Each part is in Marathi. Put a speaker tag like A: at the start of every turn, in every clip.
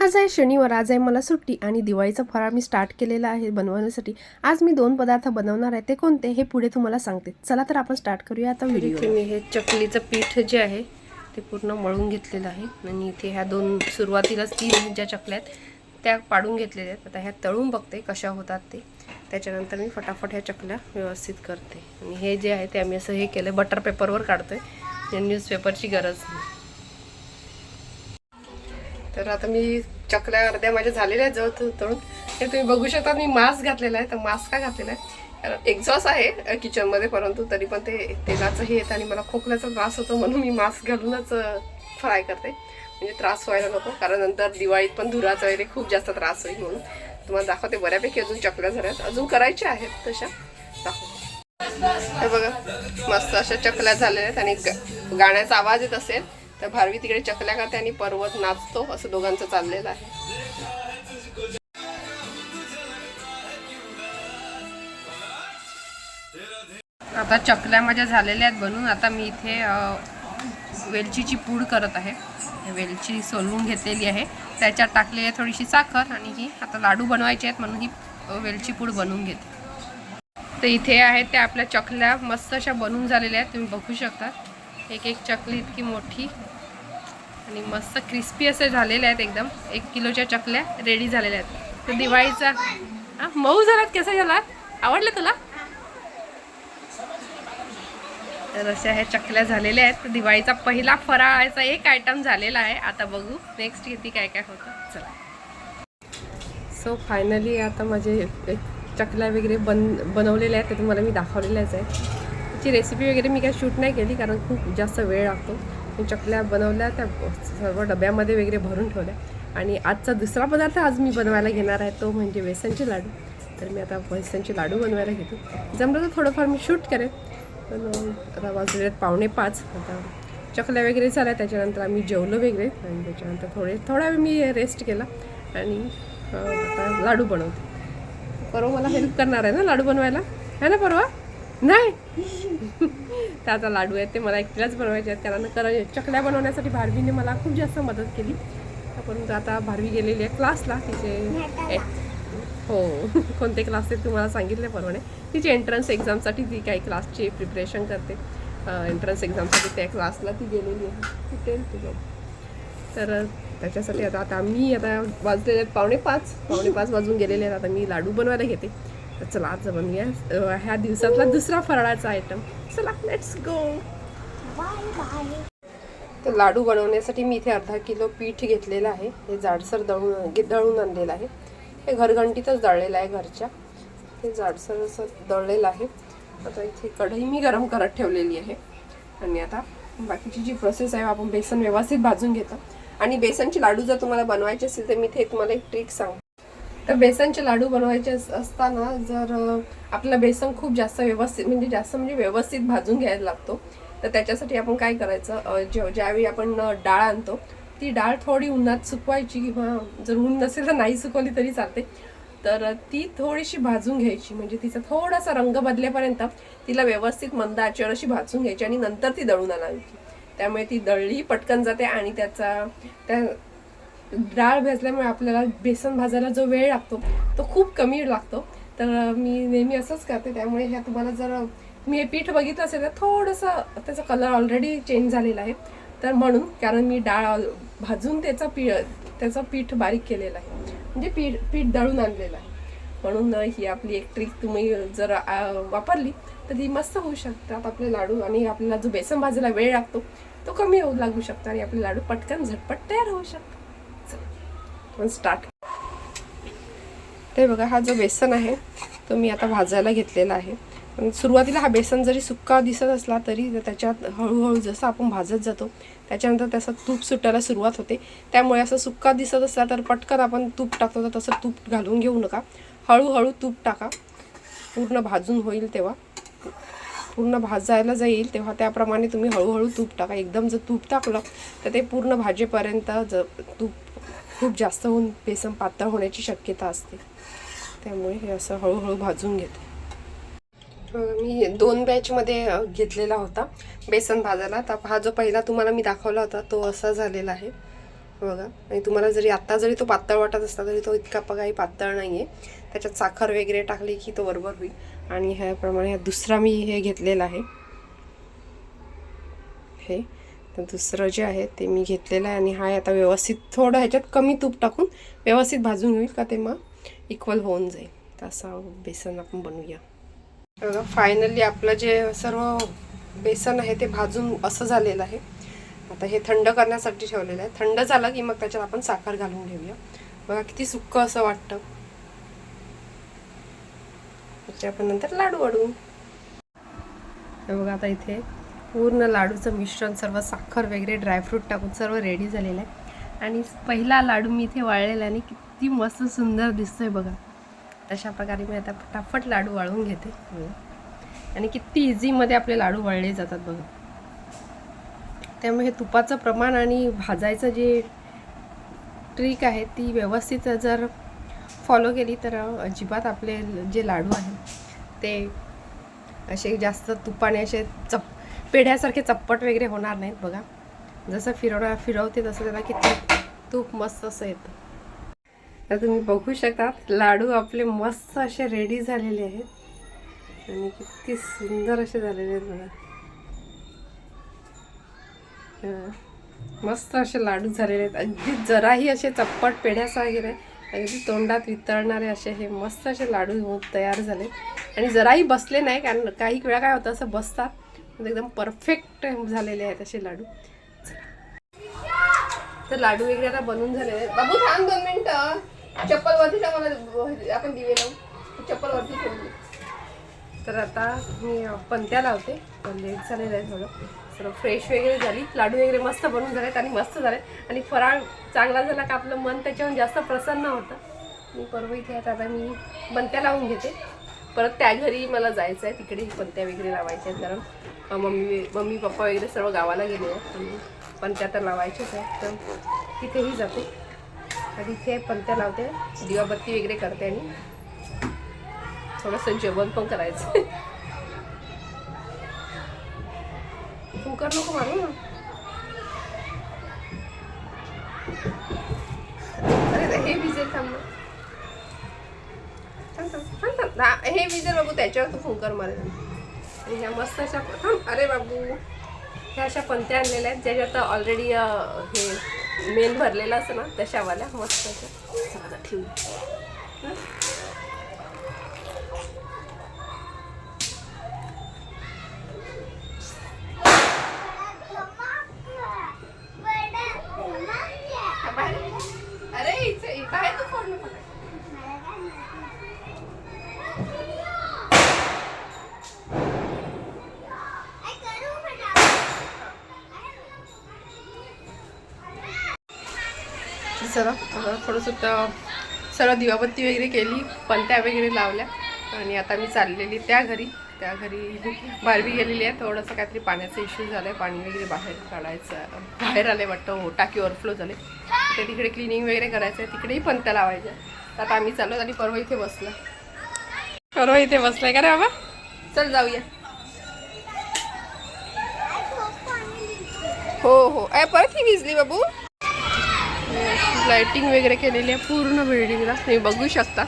A: आज आहे शनिवार आज आहे मला सुट्टी आणि दिवाळीचा फराळ मी स्टार्ट केलेला आहे बनवण्यासाठी. आज मी दोन पदार्थ बनवणार आहे. ते कोणते हे पुढे तुम्हाला सांगते. चला तर आपण स्टार्ट करूया आता व्हिडिओ
B: मी हे चकलीचं पीठ जे आहे ते पूर्ण मळून घेतलेलं आहे. आणि इथे ह्या दोन सुरुवातीलाच तीन ज्या चकल्या आहेत त्या पाडून घेतलेल्या आहेत. आता ह्या तळून बघते कशा होतात ते. त्याच्यानंतर मी फटाफट ह्या चकल्या व्यवस्थित करते. आणि हे जे आहे ते आम्ही असं हे केलं बटर पेपरवर काढतोय. न्यूजपेपरची गरज नाही. तर आता मी चकल्या अर्ध्या माझ्या झालेल्या आहेत जवळ तळून. हे तुम्ही बघू शकता मी मास्क घातलेला आहे. तर मास्क का घातलेला आहे? कारण एक्झॉस्ट आहे किचनमध्ये परंतु तरी पण ते तेलाचं हे येतं आणि मला खोकल्याचा त्रास होतो म्हणून मी मास्क घालूनच फ्राय करते. म्हणजे त्रास व्हायला नको कारण नंतर दिवाळीत पण धुराचा वगैरे खूप जास्त त्रास होईल म्हणून. तुम्हाला दाखवते बऱ्यापैकी अजून चकल्या झाल्यात अजून करायच्या आहेत तशा. दाखवते. हे बघा मस्त अशा चकल्या झालेल्या आहेत आणि ग- गाण्याचा आवाज येत असेल. तर भारवी तिकडे चकल्या करते आणि पर्वत नाचतो असं दोघांचं चाललेलं आहे. आता चकल्या माझ्या झालेल्या आहेत बनून. आता मी इथे वेलचीची पूड करत आहे. वेलची सोलवून घेतलेली आहे. त्याच्यात टाकलेली आहे थोडीशी साखर आणि ही आता लाडू बनवायचे आहेत म्हणून ही वेलची पूड बनवून घेते. तर इथे आहेत त्या आपल्या चकल्या. मस्त अशा बनवून झालेल्या आहेत. तुम्ही बघू शकता. एक एक चकली इतकी मोठी आणि मस्त क्रिस्पी असे झालेले आहेत एकदम. एक किलोच्या चकल्या रेडी झालेल्या आहेत. तर दिवाळीचा हा, मऊ झालात कसा झाला आवडलं तुला? तर अशा ह्या चकल्या झालेल्या आहेत. तर दिवाळीचा पहिला फराळाचा एक आयटम झालेला आहे. आता बघू नेक्स्ट किती काय काय होतं. चला. सो फायनली आता माझे एक चकल्या वगैरे बन बनवलेल्या आहेत. ते तुम्हाला मी दाखवलेल्याच आहे ची रेसिपी वगैरे मी काय शूट नाही केली कारण खूप जास्त वेळ लागतो. मी चकल्या बनवल्या त्या सर्व डब्यामध्ये वगैरे भरून ठेवल्या. आणि आजचा दुसरा पदार्थ आज मी बनवायला घेणार आहे तो म्हणजे बेसनचे लाडू. तर मी आता बेसनचे लाडू बनवायला घेतो. जमलं तर थोडंफार मी शूट करेन. पण आता वाजलेले पावणे पाच. आता चकल्या वगैरे झाल्या त्याच्यानंतर आम्ही जेवलो वगैरे. आणि त्याच्यानंतर थोडे थोडा वेळ मी रेस्ट केला. आणि आता लाडू बनवते. परवा मला हेल्प करणार आहे ना लाडू बनवायला? है ना परवा? नाही. आता लाडू आहेत ते मला एकटीलाच बनवायचे आहेत. कारण कारण चकल्या बनवण्यासाठी भारवीने मला खूप जास्त मदत केली. परंतु आता भारवी गेलेली आहे क्लासला तिचे हो. कोणते क्लास ते तुम्हाला सांगितले परवाने. तिची एंट्रन्स एक्झामसाठी ती काही क्लासची प्रिपरेशन करते. एंट्रन्स एक्झामसाठी त्या क्लासला ती गेलेली आहे. ती टेन्थ तुझ्या तर त्याच्यासाठी आता आता मी आता वाजलेले आहेत पावणे पाच. पावणे पाच वाजून गेलेले आहेत. आता मी लाडू बनवायला घेते. तर चला आज बनवूया अं, ह्या दिवसातला दुसरा फराळाचा आयटम चला लेट्स गो तर लाडू बनवण्यासाठी मी इथे अर्धा किलो पीठ घेतलेलं आहे. हे जाडसर दळून दळून आणलेलं आहे. हे घरघंटीतच दळलेलं आहे घरच्या. हे जाडसर असं दळलेलं आहे. आता इथे कढई मी गरम करत ठेवलेली आहे. आणि आता बाकीची जी प्रोसेस आहे आपण बेसन व्यवस्थित भाजून घेतो. आणि बेसनचे लाडू जर तुम्हाला बनवायचे असेल तर मी इथे तुम्हाला एक ट्रिक सांगते. तर बेसनचे लाडू बनवायचे असताना जर अ, आपल्याला बेसन खूप जास्त व्यवस्थित म्हणजे जास्त म्हणजे व्यवस्थित भाजून घ्यायला लागतो तर त्याच्यासाठी आपण काय करायचं जे ज्यावेळी आपण डाळ आणतो ती डाळ थोडी उन्हात सुकवायची किंवा जर ऊन नसेल तर नाही सुकवली तरी चालते. तर ती थोडीशी भाजून घ्यायची म्हणजे तिचा थोडासा रंग बदलेपर्यंत तिला व्यवस्थित मंद आचेवर अशी भाजून घ्यायची आणि नंतर ती दळून आणायची त्यामुळे ती दळली पटकन जाते आणि त्याचा त्या डाळ भाजल्यामुळे आपल्याला बेसन भाजायला जो वेळ लागतो तो खूप कमी लागतो. तर मी नेहमी असंच करते. त्यामुळे ह्या तुम्हाला जर मी हे पीठ बघितलं असेल तर थोडंसं त्याचा कलर ऑलरेडी चेंज झालेला आहे. तर म्हणून कारण मी डाळ भाजून त्याचा पी त्याचं पीठ बारीक केलेलं आहे. म्हणजे पीठ पीठ दळून आणलेलं आहे. म्हणून ही आपली एक ट्रिक तुम्ही जर वापरली तर ती मस्त होऊ शकतात आपले लाडू आणि आपल्याला जो बेसन भाजायला वेळ लागतो तो कमी होऊ लागू शकतो आणि आपले लाडू पटकन झटपट तयार होऊ शकतात. आपण स्टार्ट ते बघा हा जो बेसन आहे तो मी आता भाजायला घेतलेला आहे. पण सुरुवातीला हा बेसन जरी सुक्का दिसत असला तरी त्याच्यात हळूहळू जसं आपण भाजत जातो त्याच्यानंतर त्याचं तूप सुटायला सुरुवात होते. त्यामुळे असं सुक्का दिसत असला तर पटकन आपण तूप टाकतो तर तसं तूप घालून घेऊ नका. हळूहळू तूप टाका. पूर्ण भाजून होईल तेव्हा. पूर्ण भाजायला जाईल तेव्हा त्याप्रमाणे तुम्ही हळूहळू तूप टाका. एकदम जर तूप टाकलं तर ते पूर्ण भाजेपर्यंत ज तूप खूप जास्त होऊन बेसन पातळ होण्याची शक्यता असते. त्यामुळे हे असं हळूहळू भाजून घेते. मी दोन बॅचमध्ये घेतलेला होता बेसन भाजायला. तर हा जो पहिला तुम्हाला मी दाखवला होता तो असा झालेला आहे. बघा आणि तुम्हाला जरी आत्ता जरी तो पातळ वाटत असला तरी तो इतका प- काही पातळ नाही आहे त्याच्यात साखर वगैरे टाकली की तो बरोबर होईल. आणि ह्याप्रमाणे दुसरा मी हे घेतलेला आहे. हे. दुसरं जे आहे ते मी घेतलेलं आहे आणि हा आता व्यवस्थित थोडं ह्याच्यात कमी तूप टाकून व्यवस्थित भाजून होईल का ते मग इक्वल होऊन जाईल. तर असा बेसन आपण बनवूया. बघा फायनली आपलं जे सर्व बेसन आहे ते भाजून असं झालेलं आहे. आता हे थंड करण्यासाठी ठेवलेलं आहे. थंड झालं की मग त्याच्यात आपण साखर घालून घेऊया. बघा किती सुक्क असं वाटतं. त्याच्या आपण नंतर लाडू वाढू बघा आता इथे पूर्ण लाडूचं मिश्रण सर्व साखर वगैरे ड्रायफ्रूट टाकून सर्व रेडी झालेलं आहे. आणि पहिला लाडू मी इथे वाळलेला आणि किती मस्त सुंदर दिसतोय बघा. तशा प्रकारे मी आता फटाफट लाडू वाळवून घेते. आणि किती इझीमध्ये आपले लाडू वळले जातात बघा. त्यामुळे हे तुपाचं प्रमाण आणि भाजायचं जे ट्रिक आहे ती व्यवस्थित जर फॉलो केली तर अजिबात आपले जे लाडू आहेत ते असे जास्त तुपाने असे चप पेढ्यासारखे चप्पट वगैरे होणार नाहीत बघा. जसं फिरवणार फिरवते तसं त्याला किती तूप मस्त असं येतं. तर तुम्ही बघू शकता लाडू आपले मस्त असे रेडी झालेले आहेत. आणि किती सुंदर असे झालेले आहेत बघा. मस्त असे लाडू झालेले आहेत. अगदी जराही असे चप्पट पेढ्यासारखे वगैरे अगदी तोंडात वितळणारे असे हे मस्त असे लाडू तयार झाले आणि जराही बसले नाही कारण काही वेळा काय होतं असं बसतात. म्हणजे एकदम परफेक्ट झालेले आहेत असे लाडू. तर लाडू वगैरे आता बनवून झालेले आहेत. बाबू थांब दोन मिनटं. चप्पल वरती मला आपण दिवे लावू. चप्पल वरती तर आता मी पंत्या लावते. लेट झालेलं आहे थोडं सर्व फ्रेश वगैरे झाली. लाडू वगैरे मस्त बनवून झालेत आणि मस्त झाले आणि फराळ चांगला झाला का आपलं मन त्याच्याहून जास्त प्रसन्न होतं. मी परवा इथे आता आता मी पंत्या लावून घेते. परत त्या घरी मला जायचं आहे तिकडे पंत्या वगैरे लावायच्या आहेत कारण मम्मी मम्मी पप्पा वगैरे सर्व गावाला गेले. पण त्या तर लावायच्याच आहे तर तिथेही जाते. आणि इथे पंत्या लावते. दिवाबत्ती वगैरे करते आणि थोडंसं जेवण पण करायचं. कुकर नको मारू ना. अरे हे विजेल थांब ना. थांब, थांब, थांब, ना, हे विजेल बाबू त्याच्यावर तू फुंकर मारेल आणि ह्या मस्त अशा अरे बाबू. ह्या अशा पंत्या आणलेल्या आहेत ज्याच्यात ऑलरेडी हे मेन भरलेलं असतं ना तशावाल्या मस्त अशा. चला ठेवू. सर थोडंसं तर दिवाबत्ती वगैरे केली पलट्या वगैरे लावल्या. आणि आता मी चाललेली त्या घरी. त्या घरी बारवी गेलेली आहे. थोडंसं काहीतरी पाण्याचा इश्यू झाला आहे पाणी वगैरे बाहेर काढायचं आहे. बाहेर आले वाटतं. हो टाकी ओव्हरफ्लो झाले. ते तिकडे क्लिनिंग वगैरे करायचं आहे तिकडेही पंत्या लावायच्या. तर आता आम्ही चाललो आणि परवा इथे बसला. परवा इथे बसलाय का रे बाबा? चल जाऊया. हो हो. अय परत ही विजली बाबू. लाइटिंग वगैरे केलेली आहे पूर्ण बिल्डिंगला. तुम्ही बघू शकता.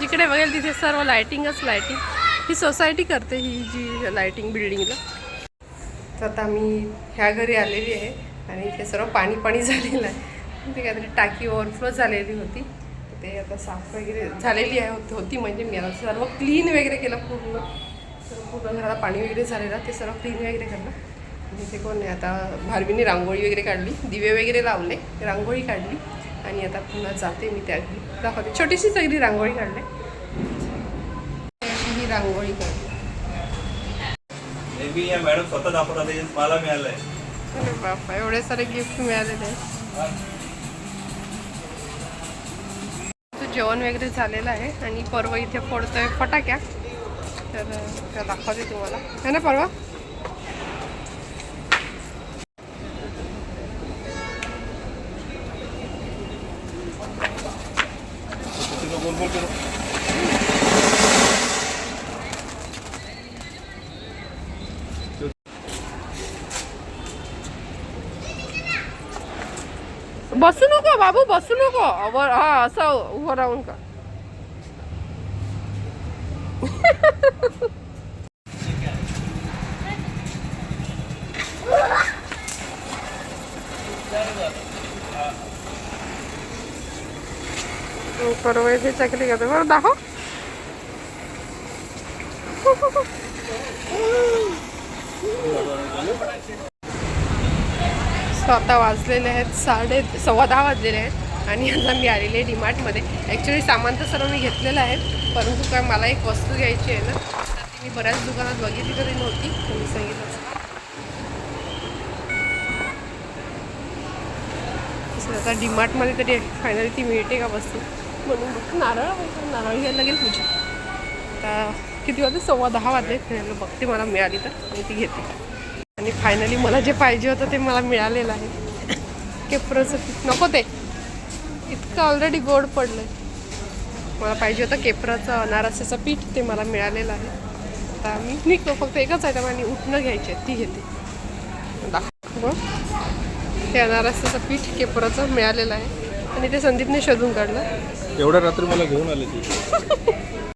B: जिकडे बघेल तिथे सर्व लाइटिंगच लाइटिंग. ही सोसायटी करते ही जी लाइटिंग बिल्डिंगला. तर आता मी ह्या घरी आलेली आहे आणि इथे सर्व पाणी पाणी झालेलं आहे. ते काहीतरी टाकी ओव्हरफ्लो झालेली होती. ते आता साफ वगैरे झालेली आहे होती म्हणजे मी आता सर्व क्लीन वगैरे केलं पूर्ण. सर्व पूर्ण घराला पाणी वगैरे झालेलं ते सर्व क्लीन वगैरे केलं इथे कोण नाही आता भारवीने रांगोळी वगैरे काढली. दिवे वगैरे लावले. रांगोळी काढली. आणि आता पुन्हा जाते मी त्या घरी. दाखवते. छोटीशी सगळी रांगोळी काढली. अशी ही रांगोळी काढली.
C: मे बी या मॅडम स्वतः दाखवतात मला मिळालंय.
B: अरे बापा एवढे सारे गिफ्ट मिळालेले जेवण वगैरे झालेलं आहे. आणि परवा इथे फोडतोय फटाक्या. तर दाखवते तुम्हाला. है ना परवा?
C: तुझं गोल गोल करू
B: बसू नको बाबू बसू नको वर हा असं उभं राहून परवा इथे चकली करते बरं दाखव. आता वाजलेले आहेत साडे सव्वा दहा वाजलेले आहेत आणि आता मी आलेली आहे डीमार्टमध्ये. ॲक्च्युली सामान तर सर्व मी घेतलेलं आहे परंतु काय मला एक वस्तू घ्यायची आहे ना तर ती मी बऱ्याच दुकानात बघितली तरी नव्हती तुम्ही सांगितलं तसं आता डीमार्टमध्ये तरी फायनली ती मिळते का वस्तू? म्हणून बघ. नारळ नारळ घ्यायला लागेल पूजा. आता किती वाजले? सव्वा दहा वाजले. फिरायला बघते मला मिळाली तर. मी ती घेते. आणि फायनली मला जे पाहिजे होतं ते मला मिळालेलं आहे. केपराचं पीठ नको ते. इतकं ऑलरेडी गोड पडलं मला पाहिजे होतं केपराचं अनारसाचं पीठ ते मला मिळालेलं आहे. आता मी निघतो फक्त एकच आहे आणि उठणं घ्यायची आहे ती घेते. दाखव. बघ. ते अनारसाचं पीठ केपराचं मिळालेलं आहे. आणि ते संदीपने शोधून काढलं.
C: एवढ्या रात्री मला घेऊन आले ती.